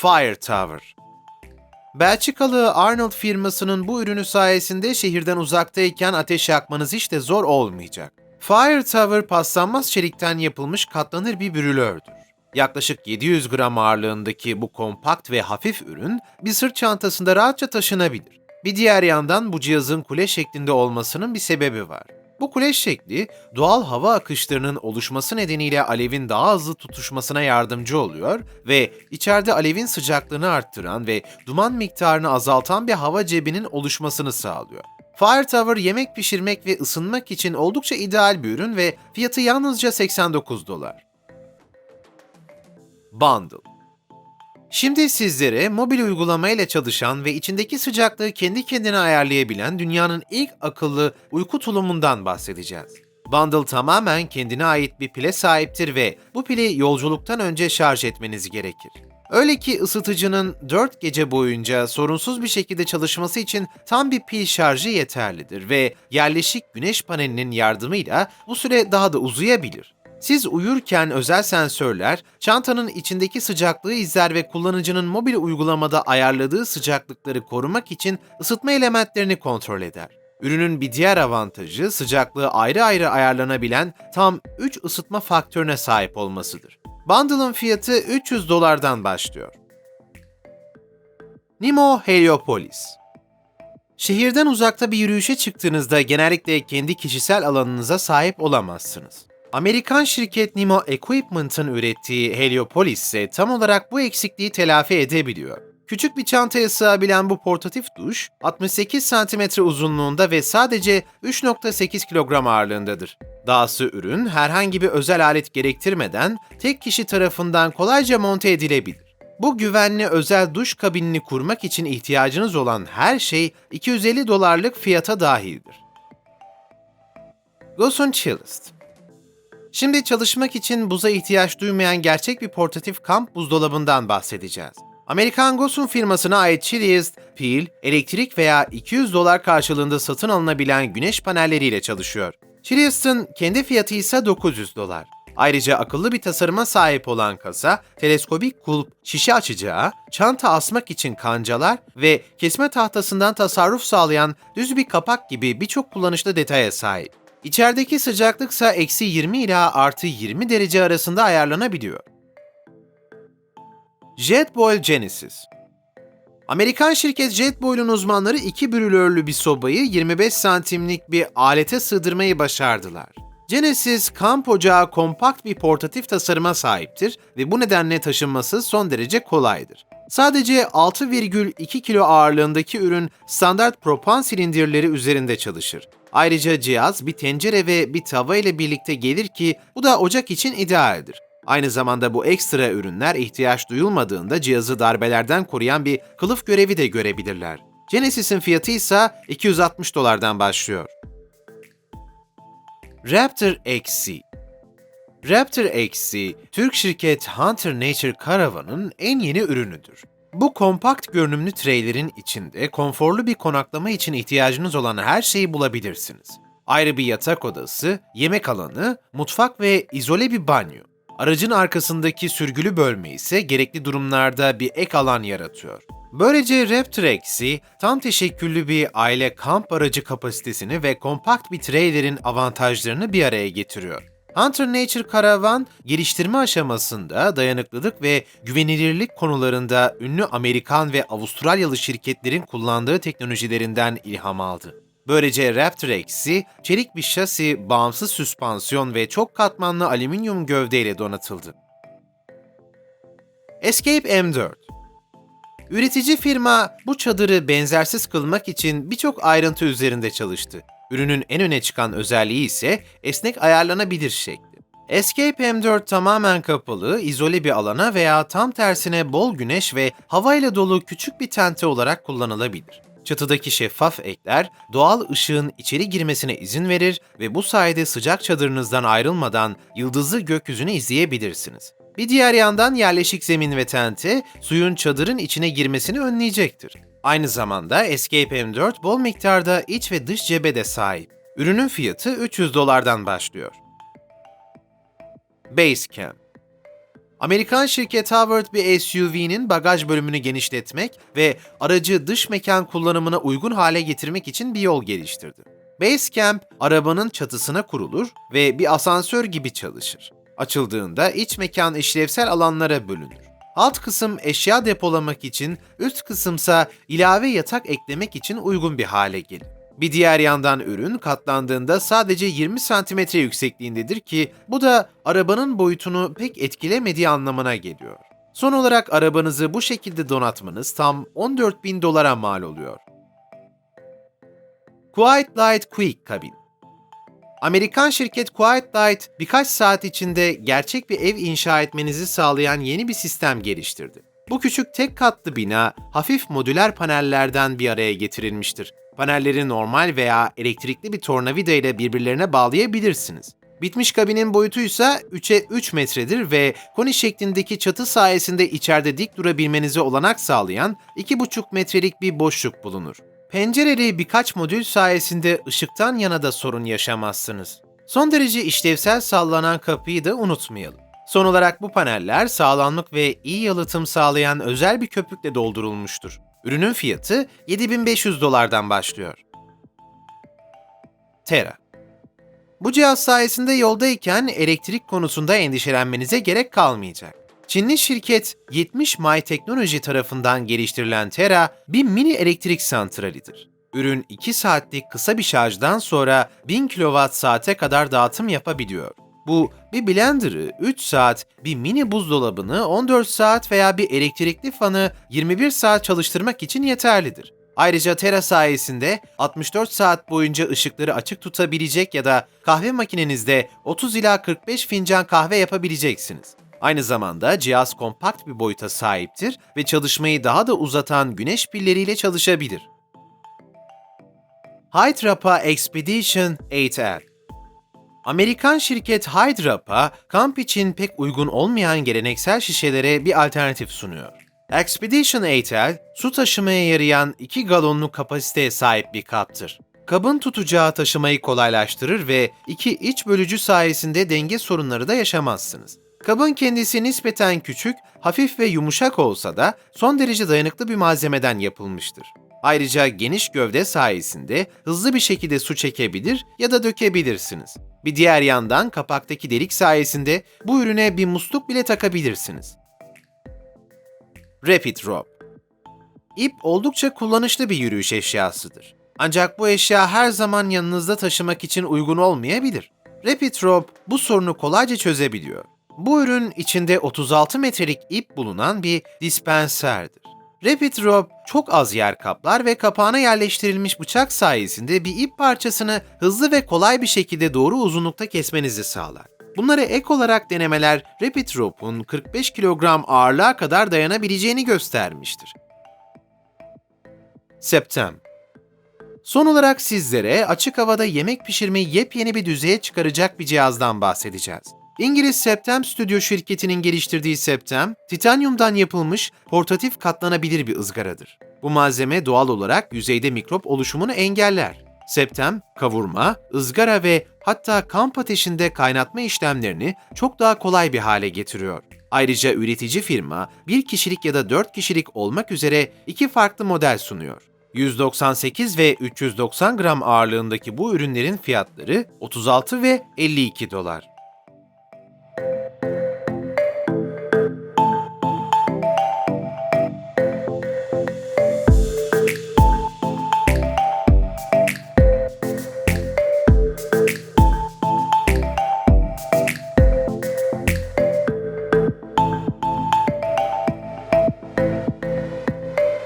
Fire Tower. Belçikalı Arnold firmasının bu ürünü sayesinde şehirden uzaktayken ateş yakmanız hiç de zor olmayacak. Fire Tower paslanmaz çelikten yapılmış katlanır bir brülördür. Yaklaşık 700 gram ağırlığındaki bu kompakt ve hafif ürün bir sırt çantasında rahatça taşınabilir. Bir diğer yandan bu cihazın kule şeklinde olmasının bir sebebi var. Bu kule şekli doğal hava akışlarının oluşması nedeniyle alevin daha hızlı tutuşmasına yardımcı oluyor ve içeride alevin sıcaklığını arttıran ve duman miktarını azaltan bir hava cebinin oluşmasını sağlıyor. Fire Tower yemek pişirmek ve ısınmak için oldukça ideal bir ürün ve fiyatı yalnızca 89 dolar. Bundle Şimdi sizlere mobil uygulamayla çalışan ve içindeki sıcaklığı kendi kendine ayarlayabilen dünyanın ilk akıllı uyku tulumundan bahsedeceğiz. Bundle tamamen kendine ait bir pile sahiptir ve bu pili yolculuktan önce şarj etmeniz gerekir. Öyle ki ısıtıcının 4 gece boyunca sorunsuz bir şekilde çalışması için tam bir pil şarjı yeterlidir ve yerleşik güneş panelinin yardımıyla bu süre daha da uzayabilir. Siz uyurken özel sensörler çantanın içindeki sıcaklığı izler ve kullanıcının mobil uygulamada ayarladığı sıcaklıkları korumak için ısıtma elementlerini kontrol eder. Ürünün bir diğer avantajı sıcaklığı ayrı ayrı ayarlanabilen tam 3 ısıtma faktörüne sahip olmasıdır. Bundle'ın fiyatı 300 dolardan başlıyor. Nimo Heliopolis Şehirden uzakta bir yürüyüşe çıktığınızda genellikle kendi kişisel alanınıza sahip olamazsınız. Amerikan şirket Nimo Equipment'ın ürettiği Heliopolis ise tam olarak bu eksikliği telafi edebiliyor. Küçük bir çantaya sığabilen bu portatif duş 68 cm uzunluğunda ve sadece 3.8 kilogram ağırlığındadır. Dahası ürün herhangi bir özel alet gerektirmeden tek kişi tarafından kolayca monte edilebilir. Bu güvenli özel duş kabinini kurmak için ihtiyacınız olan her şey 250 dolarlık fiyata dahildir. Gosun Chillest Şimdi çalışmak için buza ihtiyaç duymayan gerçek bir portatif kamp buzdolabından bahsedeceğiz. Amerikan Gosun firmasına ait Chiliest, pil, elektrik veya 200 dolar karşılığında satın alınabilen güneş panelleriyle çalışıyor. Chiliest'ın kendi fiyatı ise 900 dolar. Ayrıca akıllı bir tasarıma sahip olan kasa, teleskobik kulp, şişe açacağı, çanta asmak için kancalar ve kesme tahtasından tasarruf sağlayan düz bir kapak gibi birçok kullanışlı detaya sahip. İçerideki sıcaklık ise eksi 20 ila artı 20 derece arasında ayarlanabiliyor. JetBoil Genesis Amerikan şirket JetBoil'un uzmanları iki brülörlü bir sobayı 25 santimlik bir alete sığdırmayı başardılar. Genesis, kamp ocağı kompakt bir portatif tasarıma sahiptir ve bu nedenle taşınması son derece kolaydır. Sadece 6,2 kilo ağırlığındaki ürün standart propan silindirleri üzerinde çalışır. Ayrıca cihaz bir tencere ve bir tava ile birlikte gelir ki bu da ocak için idealdir. Aynı zamanda bu ekstra ürünler ihtiyaç duyulmadığında cihazı darbelerden koruyan bir kılıf görevi de görebilirler. Genesis'in fiyatı ise 260 dolardan başlıyor. Raptor XC Raptor XC, Türk şirket Hunter Nature Caravan'ın en yeni ürünüdür. Bu kompakt görünümlü treylerin içinde konforlu bir konaklama için ihtiyacınız olan her şeyi bulabilirsiniz. Ayrı bir yatak odası, yemek alanı, mutfak ve izole bir banyo. Aracın arkasındaki sürgülü bölme ise gerekli durumlarda bir ek alan yaratıyor. Böylece Raptor X'i tam teşekküllü bir aile kamp aracı kapasitesini ve kompakt bir trailerin avantajlarını bir araya getiriyor. Hunter Nature Caravan geliştirme aşamasında dayanıklılık ve güvenilirlik konularında ünlü Amerikan ve Avustralyalı şirketlerin kullandığı teknolojilerinden ilham aldı. Böylece Raptor X'i çelik bir şasi, bağımsız süspansiyon ve çok katmanlı alüminyum gövdeyle donatıldı. Escape M4 Üretici firma bu çadırı benzersiz kılmak için birçok ayrıntı üzerinde çalıştı. Ürünün en öne çıkan özelliği ise esnek ayarlanabilir şekli. Escape M4 tamamen kapalı, izole bir alana veya tam tersine bol güneş ve havayla dolu küçük bir tente olarak kullanılabilir. Çatıdaki şeffaf ekler doğal ışığın içeri girmesine izin verir ve bu sayede sıcak çadırınızdan ayrılmadan yıldızlı gökyüzünü izleyebilirsiniz. Bir diğer yandan yerleşik zemin ve tente suyun çadırın içine girmesini önleyecektir. Aynı zamanda Escape M4 bol miktarda iç ve dış cebe de sahip. Ürünün fiyatı 300 dolardan başlıyor. Basecamp Amerikan şirket Howard bir SUV'nin bagaj bölümünü genişletmek ve aracı dış mekan kullanımına uygun hale getirmek için bir yol geliştirdi. Basecamp, arabanın çatısına kurulur ve bir asansör gibi çalışır. Açıldığında iç mekan işlevsel alanlara bölünür. Alt kısım eşya depolamak için, üst kısımsa ilave yatak eklemek için uygun bir hale gelir. Bir diğer yandan ürün katlandığında sadece 20 cm yüksekliğindedir ki bu da arabanın boyutunu pek etkilemediği anlamına geliyor. Son olarak arabanızı bu şekilde donatmanız tam 14 bin dolara mal oluyor. Quiet Light Quick Cabin Amerikan şirket Quiet Light birkaç saat içinde gerçek bir ev inşa etmenizi sağlayan yeni bir sistem geliştirdi. Bu küçük tek katlı bina hafif modüler panellerden bir araya getirilmiştir. Panelleri normal veya elektrikli bir tornavida ile birbirlerine bağlayabilirsiniz. Bitmiş kabinin boyutu ise 3'e 3 metredir ve koni şeklindeki çatı sayesinde içeride dik durabilmenize olanak sağlayan 2,5 metrelik bir boşluk bulunur. Pencereli birkaç modül sayesinde ışıktan yana da sorun yaşamazsınız. Son derece işlevsel sallanan kapıyı da unutmayalım. Son olarak bu paneller sağlamlık ve iyi yalıtım sağlayan özel bir köpükle doldurulmuştur. Ürünün fiyatı 7500 dolardan başlıyor. Tera Bu cihaz sayesinde yoldayken elektrik konusunda endişelenmenize gerek kalmayacak. Çinli şirket 70 May Teknoloji tarafından geliştirilen Tera bir mini elektrik santralidir. Ürün 2 saatlik kısa bir şarjdan sonra 1000 kWh kadar dağıtım yapabiliyor. Bu bir blenderı 3 saat, bir mini buzdolabını 14 saat veya bir elektrikli fanı 21 saat çalıştırmak için yeterlidir. Ayrıca Tera sayesinde 64 saat boyunca ışıkları açık tutabilecek ya da kahve makinenizde 30 ila 45 fincan kahve yapabileceksiniz. Aynı zamanda cihaz kompakt bir boyuta sahiptir ve çalışmayı daha da uzatan güneş pilleriyle çalışabilir. Hydrapa Expedition 8L Amerikan şirket Hydrapa, kamp için pek uygun olmayan geleneksel şişelere bir alternatif sunuyor. Expedition 8L, su taşımaya yarayan 2 galonluk kapasiteye sahip bir kaptır. Kabın tutacağı taşımayı kolaylaştırır ve iki iç bölücü sayesinde denge sorunları da yaşamazsınız. Kabın kendisi nispeten küçük, hafif ve yumuşak olsa da son derece dayanıklı bir malzemeden yapılmıştır. Ayrıca geniş gövde sayesinde hızlı bir şekilde su çekebilir ya da dökebilirsiniz. Bir diğer yandan kapaktaki delik sayesinde bu ürüne bir musluk bile takabilirsiniz. Rapid Rope İp oldukça kullanışlı bir yürüyüş eşyasıdır. Ancak bu eşya her zaman yanınızda taşımak için uygun olmayabilir. Rapid Rope bu sorunu kolayca çözebiliyor. Bu ürün içinde 36 metrelik ip bulunan bir dispenserdir. Rapid Rope çok az yer kaplar ve kapağına yerleştirilmiş bıçak sayesinde bir ip parçasını hızlı ve kolay bir şekilde doğru uzunlukta kesmenizi sağlar. Bunlara ek olarak denemeler Rapid Rope'un 45 kilogram ağırlığa kadar dayanabileceğini göstermiştir. Septem Son olarak sizlere açık havada yemek pişirmeyi yepyeni bir düzeye çıkaracak bir cihazdan bahsedeceğiz. İngiliz Septem Studio şirketinin geliştirdiği Septem, titanyumdan yapılmış portatif katlanabilir bir ızgaradır. Bu malzeme doğal olarak yüzeyde mikrop oluşumunu engeller. Septem, kavurma, ızgara ve hatta kamp ateşinde kaynatma işlemlerini çok daha kolay bir hale getiriyor. Ayrıca üretici firma bir kişilik ya da 4 kişilik olmak üzere iki farklı model sunuyor. 198 ve 390 gram ağırlığındaki bu ürünlerin fiyatları 36 ve 52 dolar.